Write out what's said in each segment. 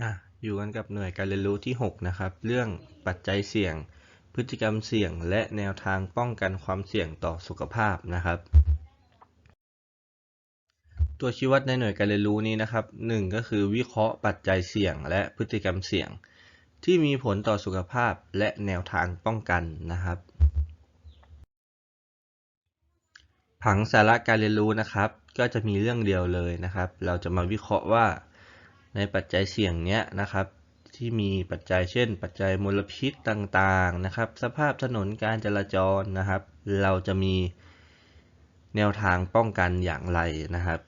อะอยู่กันกับหน่วยการเรียนรู้ที่ 6 นะครับ เรื่องปัจจัยเสี่ยง พฤติกรรมเสี่ยง และแนวทางป้องกันความเสี่ยงต่อสุขภาพนะครับ ตัวชี้วัดในหน่วยการเรียนรู้นี้นะครับหนึ่งก็คือวิเคราะห์ปัจจัยเสี่ยง และพฤติกรรมเสี่ยง ที่มีผลต่อสุขภาพและแนวทางป้องกันนะครับ ผังสาระการเรียนรู้นะครับ ก็จะมีเรื่องเดียวเลยนะครับ เราจะมาวิเคราะห์ว่า ในปัจจัยเสี่ยงเนี้ยนะครับที่มีปัจจัยเช่น ปัจจัยมลพิษต่างๆนะครับ สภาพถนนการจราจรนะครับ เราจะมีแนวทางป้องกันอย่างไรนะครับ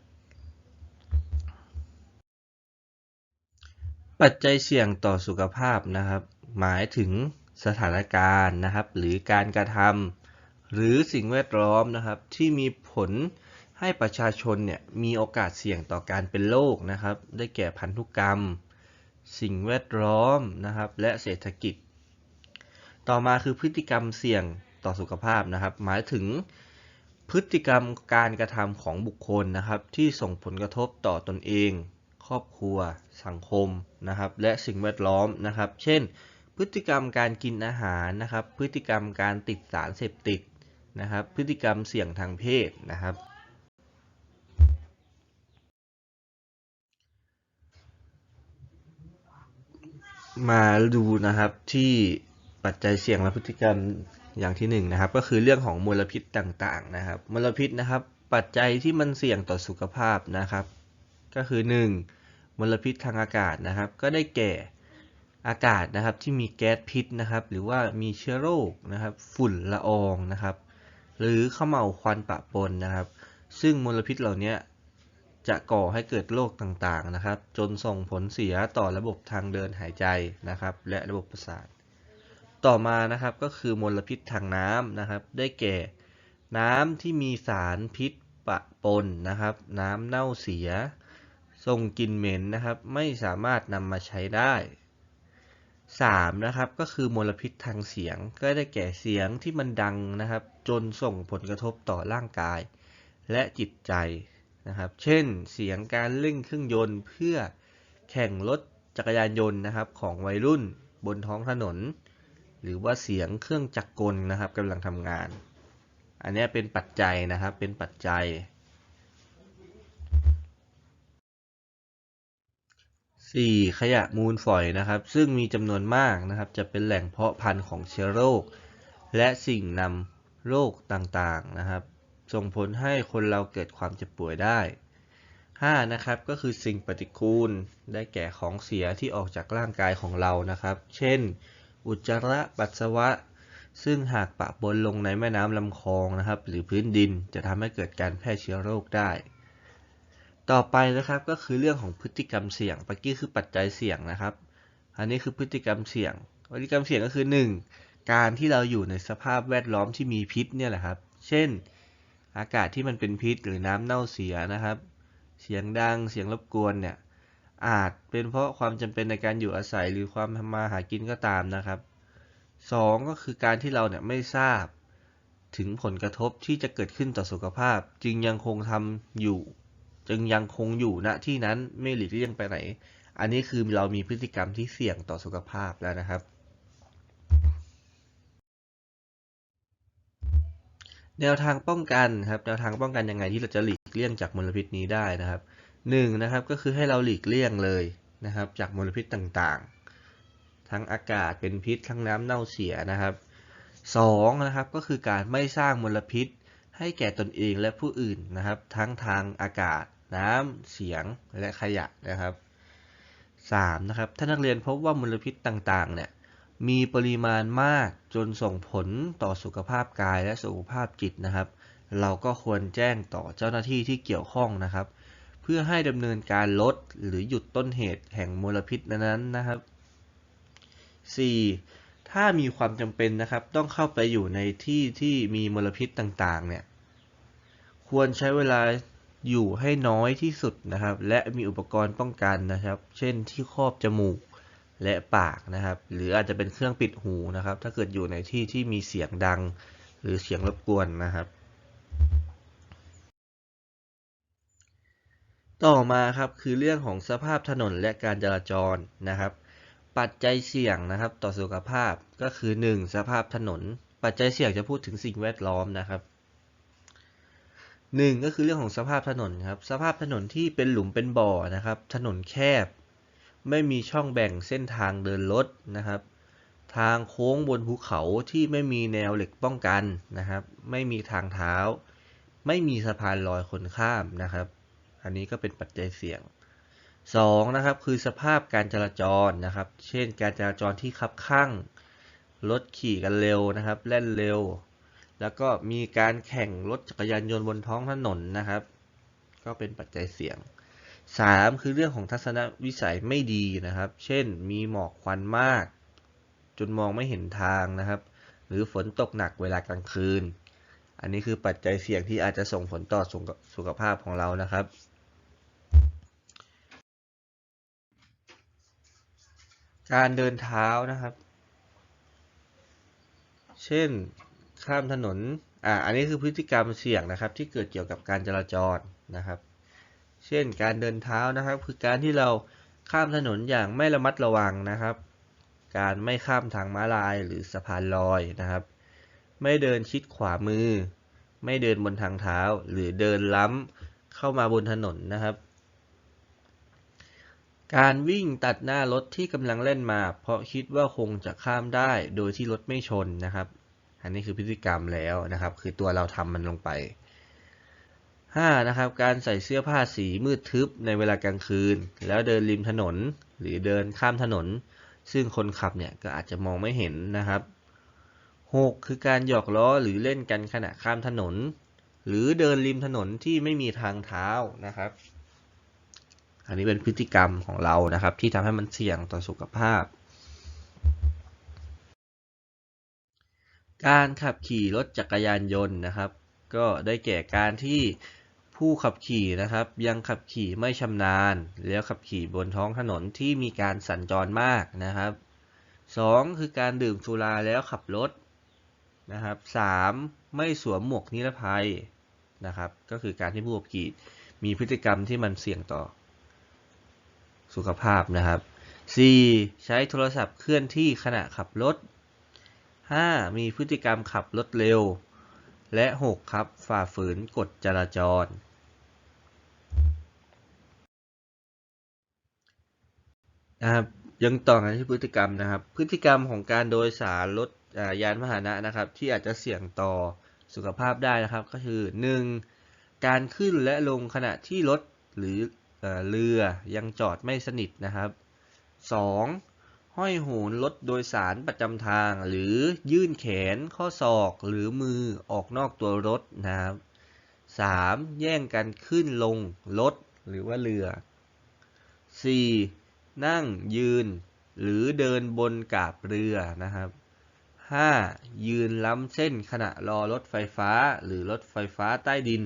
ปัจจัยเสี่ยงต่อสุขภาพนะครับ หมายถึงสถานการณ์นะครับ หรือการกระทำหรือสิ่งแวดล้อมนะครับ ที่มีผล ให้ประชาชนเนี่ยมีโอกาสเสี่ยงต่อการเป็นโรคนะครับ ได้แก่พันธุกรรม สิ่งแวดล้อมนะครับ และเศรษฐกิจ ต่อมาคือพฤติกรรมเสี่ยงต่อสุขภาพนะครับ หมายถึงพฤติกรรมการกระทำของบุคคลนะครับ ที่ส่งผลกระทบต่อตนเอง ครอบครัว สังคมนะครับ และสิ่งแวดล้อมนะครับ เช่น พฤติกรรมการกินอาหารนะครับ พฤติกรรมการติดสารเสพติดนะครับ พฤติกรรมเสี่ยงทางเพศนะครับ มาดูนะครับที่ปัจจัยเสี่ยงและพฤติกรรมอย่างที่หนึ่งนะครับ ก็คือเรื่องของมลพิษต่างๆนะครับ มลพิษนะครับ ปัจจัยที่มันเสี่ยงต่อสุขภาพนะครับ ก็คือ 1. มลพิษทางอากาศนะครับ ก็ได้แก่อากาศนะครับที่มีแก๊สพิษนะครับ หรือว่ามีเชื้อโรคนะครับ ฝุ่นละอองนะครับ หรือเขม่าวควันปะปนนะครับ ซึ่งมลพิษเหล่านี้ จะก่อให้เกิดโรคต่างๆนะครับ จนส่งผลเสียต่อระบบทางเดินหายใจนะครับ และระบบประสาท ต่อมานะครับก็คือมลพิษทางน้ำนะครับ ได้แก่ น้ำที่มีสารพิษปะปนนะครับ น้ำเน่าเสียส่งกลิ่นเหม็นนะครับ ไม่สามารถนำมาใช้ได้ 3. นะครับก็คือมลพิษทางเสียง ก็ได้แก่เสียงที่มันดังนะครับ จนส่งผลกระทบต่อร่างกาย และจิตใจ นะครับ เช่นเสียงการเร่งเครื่องยนต์เพื่อแข่งรถจักรยานยนต์นะครับของวัยรุ่นบนท้องถนน หรือว่าเสียงเครื่องจักรกลนะครับกำลังทำงาน อันนี้เป็นปัจจัยนะครับเป็นปัจจัย 4. ขยะมูลฝอยนะครับ ซึ่งมีจำนวนมากนะครับ จะเป็นแหล่งเพาะพันธุ์ของเชื้อโรค และสิ่งนำโรคต่างๆนะครับ ส่งผลให้คนเราเกิดความเจ็บป่วยได้ 5. นะครับก็คือสิ่งปฏิกูลได้แก่ของเสียที่ออกจากร่างกายของเรานะครับ เช่น อุจจาระปัสสาวะ ซึ่งหากปะปนลงในแม่น้ำลำคลองนะครับ หรือพื้นดินจะทำให้เกิดการแพร่เชื้อโรคได้ ต่อไปนะครับก็คือเรื่องของพฤติกรรมเสี่ยงเมื่อกี้คือปัจจัยเสี่ยงนะครับ อันนี้คือพฤติกรรมเสี่ยง พฤติกรรมเสี่ยงก็คือ 1. การที่เราอยู่ในสภาพแวดล้อมที่มีพิษเนี่ยแหละครับ เช่น อากาศที่มันเป็นพิษหรือน้ำเน่าเสียนะครับ เสียงดังเสียงรบกวนเนี่ยอาจเป็นเพราะความจำเป็นในการอยู่อาศัยหรือความทำมาหากินก็ตามนะครับ 2. ก็คือการที่เราเนี่ยไม่ทราบถึงผลกระทบที่จะเกิดขึ้นต่อสุขภาพ จึงยังคงทำอยู่ จึงยังคงอยู่ณที่นั้นไม่หลีกเลี่ยงไปไหน อันนี้คือเรามีพฤติกรรมที่เสี่ยงต่อสุขภาพแล้วนะครับ แนวทางป้องกันครับแนวทางป้องกันยังไงที่เราจะหลีกเลี่ยงจากมลพิษนี้ได้นะครับหนึ่งนะครับก็คือให้เราหลีกเลี่ยงเลยนะครับ จากมลพิษต่างๆ ทั้งอากาศเป็นพิษทั้งน้ำเน่าเสียนะครับสองนะครับก็คือการไม่สร้างมลพิษ ให้แก่ตนเองและผู้อื่นนะครับ ทั้งทางอากาศ น้ำเสียงและขยะนะครับ 3. นะครับถ้านักเรียนพบว่ามลพิษต่างๆเนี่ย มีปริมาณมากจนส่งผลต่อสุขภาพกายและสุขภาพจิตนะครับ เราก็ควรแจ้งต่อเจ้าหน้าที่ที่เกี่ยวข้องนะครับ เพื่อให้ดำเนินการลดหรือหยุดต้นเหตุแห่งมลพิษนั้นๆนะครับ 4. ถ้ามีความจำเป็นนะครับ ต้องเข้าไปอยู่ในที่ที่มีมลพิษต่างๆ เนี่ย ควรใช้เวลาอยู่ให้น้อยที่สุดนะครับ และมีอุปกรณ์ป้องกันนะครับ เช่นที่ครอบจมูก และปากนะครับ หรืออาจจะเป็นเครื่องปิดหูนะครับ ถ้าเกิดอยู่ในที่ที่มีเสียงดัง หรือเสียงรบกวนนะครับ ต่อมาครับคือเรื่องของสภาพถนนและการจราจรนะครับ ปัจจัยเสี่ยงนะครับ ต่อสุขภาพก็คือ 1. สภาพถนน ปัจจัยเสี่ยงจะพูดถึงสิ่งแวดล้อมนะครับหนึ่งก็คือเรื่องของสภาพถนนครับ สภาพถนนที่เป็นหลุมเป็นบ่อนะครับ ถนนแคบ ไม่มีช่องแบ่งเส้นทางเดินรถนะครับ ทางโค้งบนภูเขาที่ไม่มีแนวเหล็กป้องกันนะครับ ไม่มีทางเท้า ไม่มีสะพานลอยคนข้ามนะครับ อันนี้ก็เป็นปัจจัยเสี่ยง 2. นะครับคือสภาพการจราจรนะครับ เช่น การจราจรที่คับข้างรถขี่กันเร็วนะครับเล่นเร็ว แล้วก็มีการแข่งรถจักรยานยนต์บนท้องถนนนะครับ ก็เป็นปัจจัยเสี่ยง 3. คือเรื่องของทัศนวิสัยไม่ดีนะครับ เช่นมีหมอกควันมาก จนมองไม่เห็นทางนะครับ หรือฝนตกหนักเวลากลางคืน อันนี้คือปัจจัยเสี่ยงที่อาจจะส่งผลต่อสุขภาพของเรานะครับ การเดินเท้านะครับ เช่นข้ามถนน อ่า อันนี้คือพฤติกรรมเสี่ยงนะครับ ที่เกิดเกี่ยวกับการจราจรนะครับ เช่นการเดินเท้านะครับ คือการที่เราข้ามถนนอย่างไม่ระมัดระวังนะครับ การไม่ข้ามทางม้าลายหรือสะพานลอยนะครับ ไม่เดินชิดขวามือ ไม่เดินบนทางเท้า หรือเดินล้ำเข้ามาบนถนนนะครับ การวิ่งตัดหน้ารถที่กำลังเล่นมา เพราะคิดว่าคงจะข้ามได้โดยที่รถไม่ชนนะครับ อันนี้คือพฤติกรรมแล้วนะครับ คือตัวเราทำมันลงไป 5. นะครับ การใส่เสื้อผ้าสีมืดทึบในเวลากลางคืน แล้วเดินริมถนนหรือเดินข้ามถนน ซึ่งคนขับเนี่ยก็อาจจะมองไม่เห็นนะครับ 6. คือการหยอกล้อหรือเล่นกันขณะข้ามถนน หรือเดินริมถนนที่ไม่มีทางเท้านะครับ อันนี้เป็นพฤติกรรมของเรานะครับ ที่ทำให้มันเสี่ยงต่อสุขภาพ การขับขี่รถจักรยานยนต์นะครับ ก็ได้แก่การที่ ผู้ขับขี่นะครับ ยังขับขี่ไม่ชำนาญ แล้วขับขี่บนท้องถนนที่มีการสัญจรมากนะครับ 2. คือการดื่มสุราแล้วขับรถนะครับ 3. ไม่สวมหมวกนิรภัยนะครับ ก็คือการที่ผู้ขับขี่มีพฤติกรรมที่มันเสี่ยงต่อ สุขภาพนะครับ 4. ใช้โทรศัพท์เคลื่อนที่ขณะขับรถ 5. มีพฤติกรรมขับรถเร็ว และ 6. ครับ ฝ่าฝืนกฎจราจร นะครับยังต่อกันที่พฤติกรรมนะครับ พฤติกรรมของการโดยสารรถยานพาหนะนะครับ ที่อาจจะเสี่ยงต่อสุขภาพได้นะครับ ก็คือ 1. การขึ้นและลงขณะที่รถหรือเรือยังจอดไม่สนิทนะครับ 2. ห้อยโหนรถโดยสารประจำทาง หรือยื่นแขนข้อศอกหรือมือออกนอกตัวรถนะครับ 3. แย่งกันขึ้นลงรถหรือว่าเรือ 4. นั่งยืน หรือเดินบนกาบเรือนะครับ 5. ยืนล้ำเส้นขณะรอรถไฟฟ้าหรือรถไฟฟ้าใต้ดิน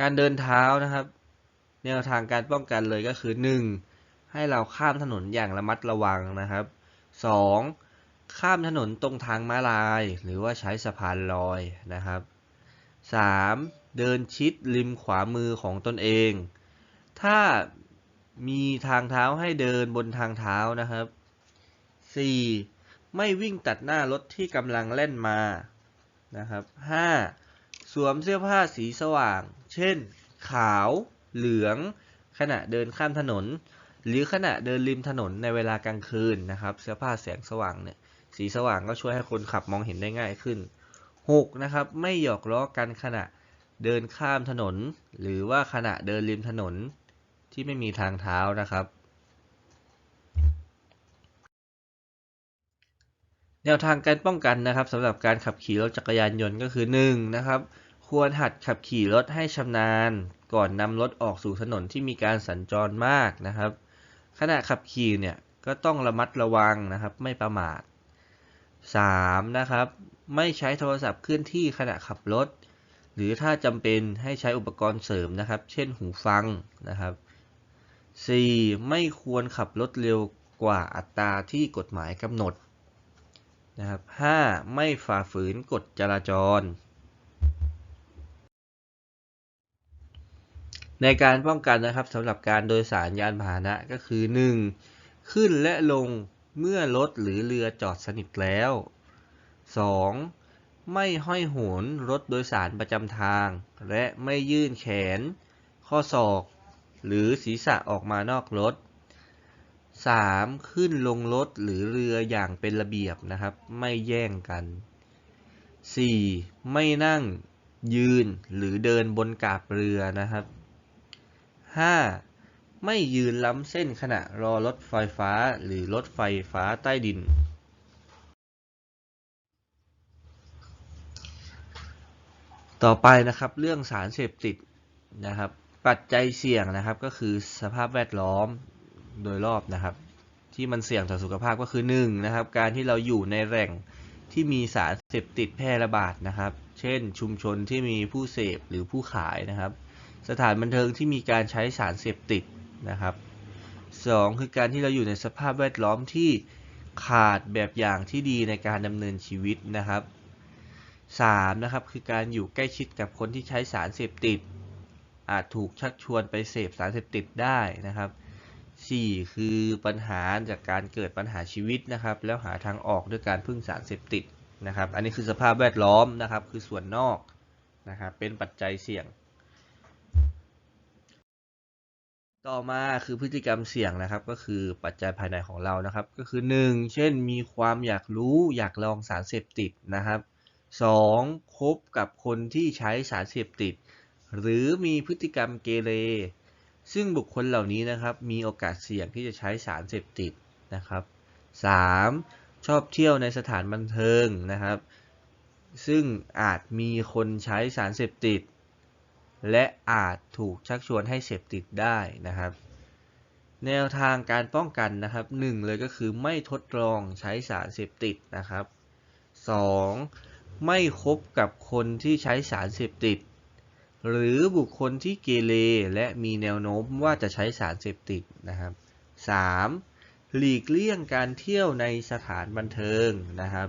การเดินเท้านะครับ แนวทางการป้องกันเลยก็คือ 1. ให้เราข้ามถนนอย่างระมัดระวังนะครับ 2. ข้ามถนนตรงทางม้าลาย หรือว่าใช้สะพานลอยนะครับ 3. เดินชิดริมขวามือของตนเอง ถ้ามีทางเท้าให้เดินบนทางเท้านะครับ 4. ไม่วิ่งตัดหน้ารถที่กำลังเล่นมานะครับ 5. สวมเสื้อผ้าสีสว่าง เช่น ขาวเหลือง ขณะเดินข้ามถนน หรือขณะเดินริมถนนในเวลากลางคืนนะครับ เสื้อผ้าแสงสว่างเนี่ยสีสว่างก็ช่วยให้คนขับมองเห็นได้ง่ายขึ้น 6. นะครับ ไม่หยอกล้อกันขณะ เดินข้ามถนน หรือว่าขณะเดินริมถนนที่ไม่มีทางเท้านะครับ แนวทางการป้องกันนะครับสำหรับการขับขี่รถจักรยานยนต์ก็คือ 1. นะครับควรหัดขับขี่รถให้ชำนาญ ก่อนนำรถออกสู่ถนนที่มีการสัญจรมากนะครับ ขณะขับขี่เนี่ยก็ต้องระมัดระวังนะครับ ไม่ประมาท 3. นะครับ ไม่ใช้โทรศัพท์เคลื่อนที่ขณะขับรถ รือถ้าจำเป็นให้ใช้อุปกรณ์เสริมนะครับ เช่นหูฟังนะครับ 4. ไม่ควรขับรถเร็วกว่าอัตราที่กฎหมายกำหนดนะครับ 5. ไม่ฝ่าฝืนกฎจราจร ในการป้องกันนะครับสำหรับการโดยสารยานพาหนะก็คือ 1. ขึ้นและลงเมื่อรถหรือเรือจอดสนิทแล้ว 2. ไม่ห้อยโหนรถโดยสารประจำทาง และไม่ยื่นแขน ข้อศอก หรือศีรษะออกมานอกรถ 3. ขึ้นลงรถหรือเรืออย่างเป็นระเบียบนะครับ ไม่แย่งกัน 4. ไม่นั่งยืนหรือเดินบนกาบเรือนะครับ 5. ไม่ยืนล้ำเส้นขณะรอรถไฟฟ้าหรือรถไฟฟ้าใต้ดิน ต่อไปนะครับเรื่องสารเสพติดนะครับ ปัจจัยเสี่ยงนะครับก็คือสภาพแวดล้อมโดยรอบนะครับ ที่มันเสี่ยงต่อสุขภาพก็คือ1นะครับการที่เราอยู่ในแหล่งที่มีสารเสพติดแพร่ระบาดนะครับ เช่น ชุมชนที่มีผู้เสพหรือผู้ขายนะครับ สถานบันเทิงที่มีการใช้สารเสพติดนะครับ 2. คือการที่เราอยู่ในสภาพแวดล้อมที่ขาดแบบอย่างที่ดีในการดำเนินชีวิตนะครับ 3. นะครับคือการอยู่ใกล้ชิดกับคนที่ใช้สารเสพติด อาจถูกชักชวนไปเสพสารเสพติดได้นะครับ 4. คือปัญหาจากการเกิดปัญหาชีวิตนะครับ แล้วหาทางออกด้วยการพึ่งสารเสพติดนะครับ อันนี้คือสภาพแวดล้อมนะครับ คือส่วนนอกนะครับเป็นปัจจัยเสี่ยง ต่อมาคือพฤติกรรมเสี่ยงนะครับ ก็คือปัจจัยภายในของเรานะครับ ก็คือ 1. เช่น มีความอยากรู้อยากลองสารเสพติดนะครับ 2. คบกับคนที่ใช้สารเสพติด หรือมีพฤติกรรมเกเร ซึ่งบุคคลเหล่านี้นะครับ มีโอกาสเสี่ยงที่จะใช้สารเสพติดนะครับ 3. ชอบเที่ยวในสถานบันเทิงนะครับ ซึ่งอาจมีคนใช้สารเสพติด และอาจถูกชักชวนให้เสพติดได้นะครับแนวทางการป้องกันนะครับหนึ่งเลยก็คือไม่ทดลองใช้สารเสพติดนะครับ 2. ไม่คบกับคนที่ใช้สารเสพติด หรือบุคคลที่เกเรและมีแนวโน้มว่าจะใช้สารเสพติดนะครับ 3. หลีกเลี่ยงการเที่ยวในสถานบันเทิงนะครับ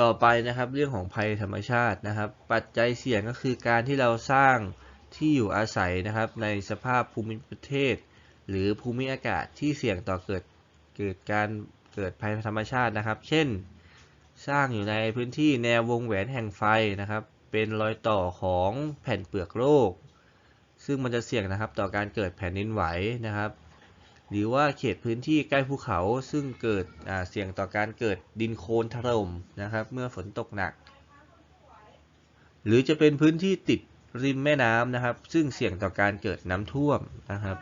ต่อไปนะครับเรื่องของภัยธรรมชาตินะครับ ปัจจัยเสี่ยงก็คือการที่เราสร้างที่อยู่อาศัยนะครับในสภาพภูมิประเทศ หรือภูมิอากาศที่เสี่ยงต่อเกิดเกิดการ เกิดภัยธรรมชาตินะครับ เช่น สร้างอยู่ในพื้นที่แนววงแหวนแห่งไฟนะครับ เป็นรอยต่อของแผ่นเปลือกโลก ซึ่งมันจะเสี่ยงนะครับต่อการเกิดแผ่นดินไหวนะครับ หรือว่าเขตพื้นที่ใกล้ภูเขาซึ่งเกิดเสี่ยงต่อการเกิดดินโคลนถล่มนะครับ เมื่อฝนตกหนัก หรือจะเป็นพื้นที่ติดริมแม่น้ำนะครับ ซึ่งเสี่ยงต่อการเกิดน้ำท่วมนะครับ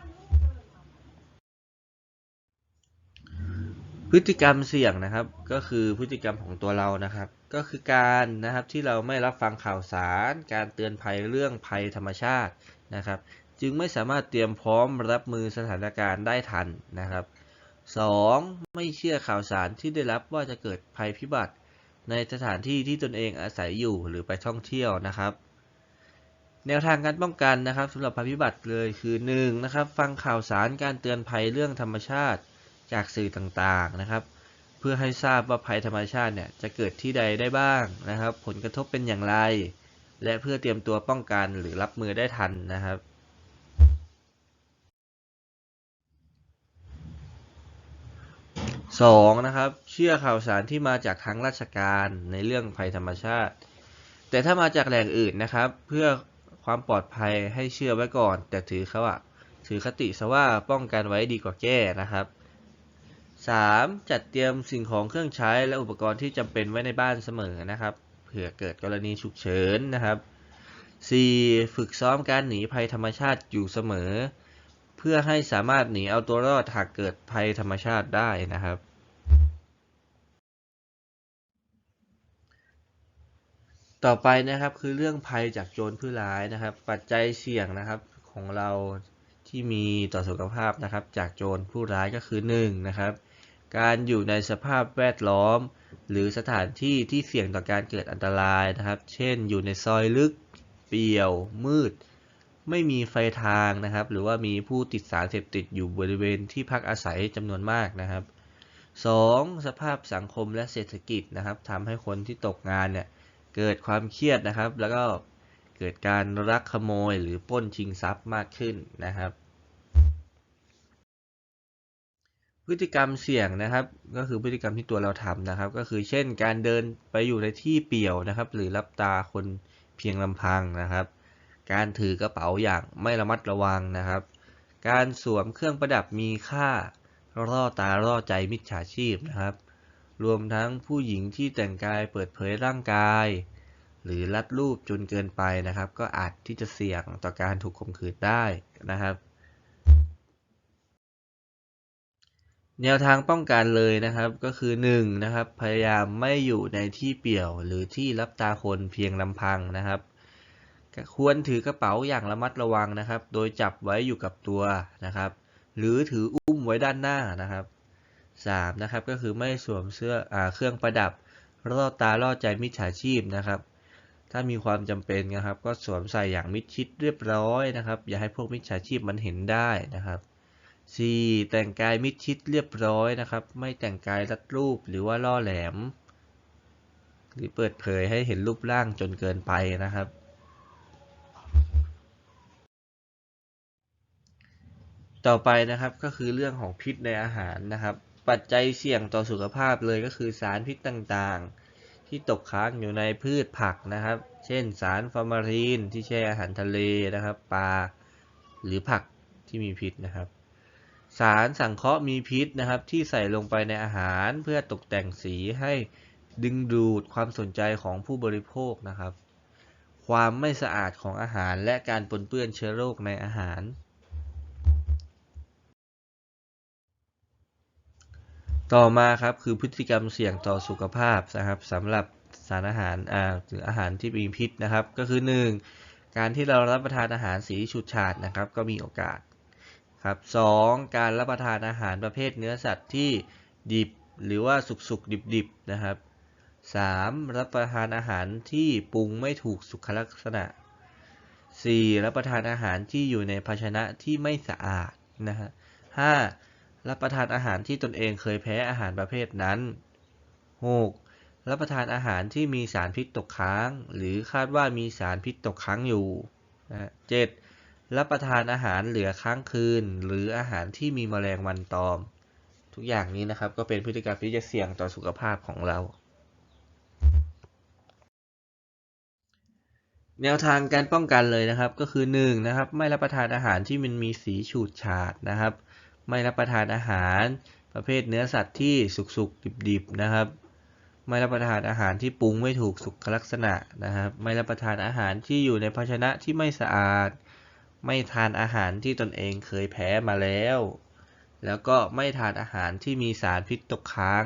พฤติกรรมเสี่ยงนะครับ ก็คือพฤติกรรมของตัวเรานะครับ ก็คือการนะครับที่เราไม่รับฟังข่าวสาร การเตือนภัยเรื่องภัยธรรมชาตินะครับ จึงไม่สามารถเตรียมพร้อมรับมือสถานการณ์ได้ทันนะครับ 2. ไม่เชื่อข่าวสารที่ได้รับว่าจะเกิดภัยพิบัติ ในสถานที่ที่ตนเองอาศัยอยู่หรือไปท่องเที่ยวนะครับ แนวทางการป้องกันนะครับสำหรับภัยพิบัติเลยคือ 1. นะครับ ฟังข่าวสารการเตือนภัยเรื่องธรรมชาติ จากสื่อต่างๆนะครับ เพื่อให้ทราบว่าภัยธรรมชาติเนี่ยจะเกิดที่ใดได้บ้างนะครับ ผลกระทบเป็นอย่างไร และเพื่อเตรียมตัวป้องกันหรือรับมือได้ทันนะครับ 2. นะครับ เชื่อข่าวสารที่มาจากทางราชการในเรื่องภัยธรรมชาติ แต่ถ้ามาจากแหล่งอื่นนะครับ เพื่อความปลอดภัยให้เชื่อไว้ก่อน แต่ถือเขาอะถือคติซะว่าป้องกันไว้ดีกว่าแก้นะครับ 3. จัดเตรียมสิ่งของเครื่องใช้และอุปกรณ์ที่จำเป็นไว้ในบ้านเสมอนะครับ เผื่อเกิดกรณีฉุกเฉินนะครับ 4. ฝึกซ้อมการหนีภัยธรรมชาติอยู่เสมอ เพื่อให้สามารถหนีเอาตัวรอดหากเกิดภัยธรรมชาติได้นะครับ ต่อไปนะครับคือเรื่องภัยจากโจรผู้ร้ายนะครับ ปัจจัยเสี่ยงนะครับของเราที่มีต่อสุขภาพนะครับ จากโจรผู้ร้ายก็คือ1นะครับ การอยู่ในสภาพแวดล้อม หรือสถานที่ที่เสี่ยงต่อการเกิดอันตรายนะครับ เช่น อยู่ในซอยลึก เปี่ยว มืด ไม่มีไฟทางนะครับ หรือว่ามีผู้ติดสารเสพติดอยู่บริเวณที่พักอาศัยจำนวนมากนะครับ 2. สภาพสังคมและเศรษฐกิจนะครับทำให้คนที่ตกงานเนี่ยเกิดความเครียดนะครับ แล้วก็เกิดการลักขโมยหรือปล้นชิงทรัพย์มากขึ้นนะครับ พฤติกรรมเสี่ยงนะครับ ก็คือพฤติกรรมที่ตัวเราทำนะครับ ก็คือเช่นการเดินไปอยู่ในที่เปี่ยวนะครับ หรือรับตาคนเพียงลำพังนะครับ การถือกระเป๋าอย่างไม่ระมัดระวังนะครับ การสวมเครื่องประดับมีค่าล่อตาล่อใจมิจฉาชีพนะครับ รวมทั้งผู้หญิงที่แต่งกายเปิดเผยร่างกาย หรือลัดรูปจนเกินไปนะครับ ก็อาจที่จะเสี่ยงต่อการถูกข่มขืนได้นะครับ แนวทางป้องกันเลยนะครับก็คือ1นะครับพยายามไม่อยู่ในที่เปี่ยวหรือที่รับตาคนเพียงลำพังนะครับ ควรถือกระเป๋าอย่างระมัดระวังนะครับ โดยจับไว้อยู่กับตัวนะครับ หรือถืออุ้มไว้ด้านหน้านะครับ 3. นะครับก็คือไม่สวมเสื้ออเครื่องประดับล่อตาล่อใจมิจฉาชีพนะครับ ถ้ามีความจำเป็นนะครับ ก็สวมใส่อย่างมิดชิดเรียบร้อยนะครับ อย่าให้พวกมิจฉาชีพมันเห็นได้นะครับ 4. แต่งกายมิดชิดเรียบร้อยนะครับ ไม่แต่งกายรัดรูปหรือว่าล่อแหลม หรือเปิดเผยให้เห็นรูปร่างจนเกินไปนะครับ ต่อไปนะครับก็คือเรื่องของพิษในอาหารนะครับ ปัจจัยเสี่ยงต่อสุขภาพเลยก็คือสารพิษต่างๆ ที่ตกค้างอยู่ในพืชผักนะครับ เช่นสารฟอร์มาลีนที่แช่อาหารทะเลนะครับปลาหรือผักที่มีพิษนะครับ สารสังเคราะห์มีพิษนะครับ ที่ใส่ลงไปในอาหารเพื่อตกแต่งสีให้ดึงดูดความสนใจของผู้บริโภคนะครับ ความไม่สะอาดของอาหารและการปนเปื้อนเชื้อโรคในอาหาร ต่อมาครับคือพฤติกรรมเสี่ยงต่อสุขภาพนะครับสำหรับสารอาหารอ่าหรืออาหารที่มีพิษนะครับ ก็คือ 1. การที่เรารับประทานอาหารสีฉูดฉาดนะครับ ก็มีโอกาส ครับสการรับประทานอาหารประเภทเนื้อสัตว์ที่ดิบหรือว่าสุกๆดิบๆนะครับ 3. รับประทานอาหารที่ปรุงไม่ถูกสุขลักษณะ 4. รับประทานอาหารที่อยู่ในภาชนะที่ไม่สะอาดนะฮะ 5. รับประทานอาหารที่ตนเองเคยแพ้อาหารประเภทนั้น 6. รับประทานอาหารที่มีสารพิษตกค้าง หรือคาดว่ามีสารพิษตกค้างอยู่นะเจ็ด รับประทานอาหารเหลือค้างคืน หรืออาหารที่มีแมลงวันตอม ทุกอย่างนี้นะครับก็เป็นพฤติกรรมที่จะเสี่ยงต่อสุขภาพของเรา แนวทางการป้องกันเลยนะครับก็คือ1นะครับไม่รับประทานอาหารที่มันมีสีฉูดฉาดนะครับ ไม่รับประทานอาหารประเภทเนื้อสัตว์ที่สุกๆดิบๆนะครับ ไม่รับประทานอาหารที่ปรุงไม่ถูกสุขลักษณะนะครับ ไม่รับประทานอาหารที่อยู่ในภาชนะที่ไม่สะอาด ไม่ทานอาหารที่ตนเองเคยแพ้มาแล้ว แล้วก็ไม่ทานอาหารที่มีสารพิษตกค้าง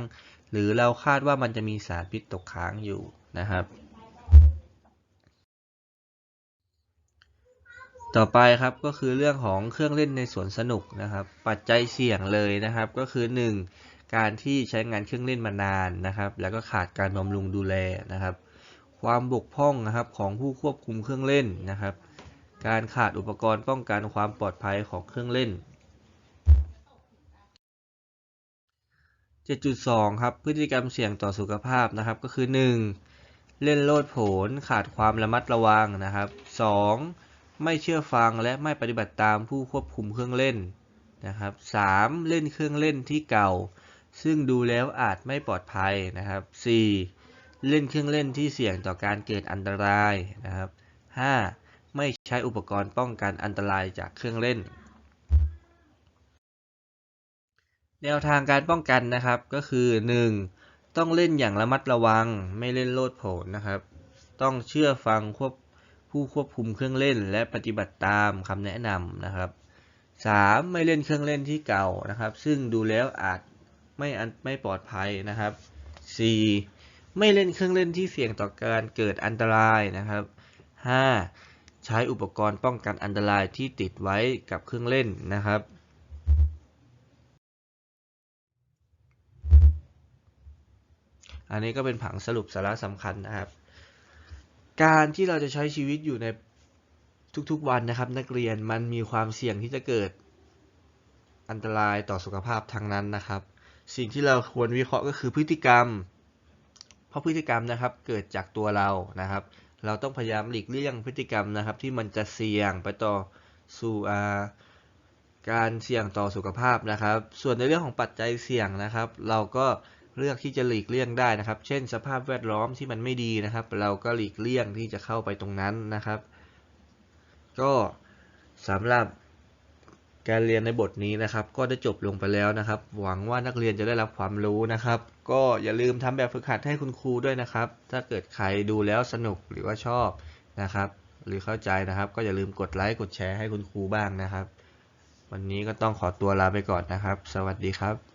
หรือเราคาดว่ามันจะมีสารพิษตกค้างอยู่นะครับ ต่อไปครับก็คือเรื่องของเครื่องเล่นในสวนสนุกนะครับ ปัจจัยเสี่ยงเลยนะครับ ก็คือ 1. การที่ใช้งานเครื่องเล่นมานานนะครับ แล้วก็ขาดการบำรุงดูแลนะครับ ความบกพร่องนะครับของผู้ควบคุมเครื่องเล่นนะครับ การขาดอุปกรณ์ป้องกันความปลอดภัยของเครื่องเล่น 7.2 ครับ พฤติกรรมเสี่ยงต่อสุขภาพนะครับก็คือ 1. เล่นโลดโผนขาดความระมัดระวังนะครับ 2. ไม่เชื่อฟังและไม่ปฏิบัติตามผู้ควบคุมเครื่องเล่นนะครับ 3. เล่นเครื่องเล่นที่เก่า ซึ่งดูแล้วอาจไม่ปลอดภัยนะครับ 4. เล่นเครื่องเล่นที่เสี่ยงต่อการเกิดอันตรายนะครับ 5. ไม่ใช้อุปกรณ์ป้องกันอันตรายจากเครื่องเล่น แนวทางการป้องกันนะครับก็คือ 1. ต้องเล่นอย่างระมัดระวัง ไม่เล่นโลดโผนนะครับ ต้องเชื่อฟังควบผู้ควบคุมเครื่องเล่น และปฏิบัติตามคำแนะนำนะครับ 3. ไม่เล่นเครื่องเล่นที่เก่านะครับ ซึ่งดูแล้วอาจไม่ไม่ปลอดภัยนะครับ 4. ไม่เล่นเครื่องเล่นที่เสี่ยงต่อการเกิดอันตรายนะครับ 5. ใช้อุปกรณ์ป้องกันอันตรายที่ติดไว้กับเครื่องเล่นนะครับ อันนี้ก็เป็นผังสรุปสาระสำคัญนะครับ การที่เราจะใช้ชีวิตอยู่ในทุกๆวันนะครับ นักเรียนมันมีความเสี่ยงที่จะเกิดอันตรายต่อสุขภาพทั้งนั้นนะครับ สิ่งที่เราควรวิเคราะห์ก็คือพฤติกรรม เพราะพฤติกรรมนะครับเกิดจากตัวเรานะครับ เราต้องพยายามหลีกเลี่ยงพฤติกรรมนะครับ ที่มันจะเสี่ยงไปต่อสู่อาการเสี่ยงต่อสุขภาพนะครับ ส่วนในเรื่องของปัจจัยเสี่ยงนะครับ เราก็เลือกที่จะหลีกเลี่ยงได้นะครับ เช่น สภาพแวดล้อมที่มันไม่ดีนะครับ เราก็หลีกเลี่ยงที่จะเข้าไปตรงนั้นนะครับ ก็สำหรับ การเรียนในบทนี้นะครับ ก็ได้จบลงไปแล้วนะครับ หวังว่านักเรียนจะได้รับความรู้นะครับ ก็อย่าลืมทำแบบฝึกหัดให้คุณครูด้วยนะครับ ถ้าเกิดใครดูแล้วสนุกหรือว่าชอบนะครับ หรือเข้าใจนะครับ ก็อย่าลืมกดไลค์กดแชร์ให้คุณครูบ้างนะครับ วันนี้ก็ต้องขอตัวลาไปก่อนนะครับ สวัสดีครับ